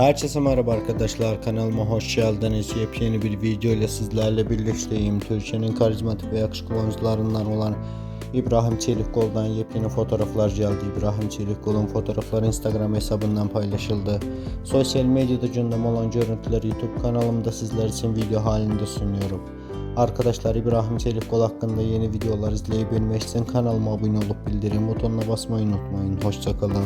Herkese merhaba arkadaşlar kanalıma hoş geldiniz. Yepyeni bir video ile sizlerle birlikteyim. Türkiye'nin karizmatik ve yakışıklı oyuncularından olan İbrahim Çelikkol'dan yepyeni fotoğraflar geldi. İbrahim Çelikkol'un fotoğrafları Instagram hesabından paylaşıldı. Sosyal medyada gündem olan görüntüleri YouTube kanalımda sizler için video halinde sunuyorum. Arkadaşlar İbrahim Çelikkol hakkında yeni videolar izleyebilmek için kanalıma abone olup bildirim butonuna basmayı unutmayın. Hoşçakalın.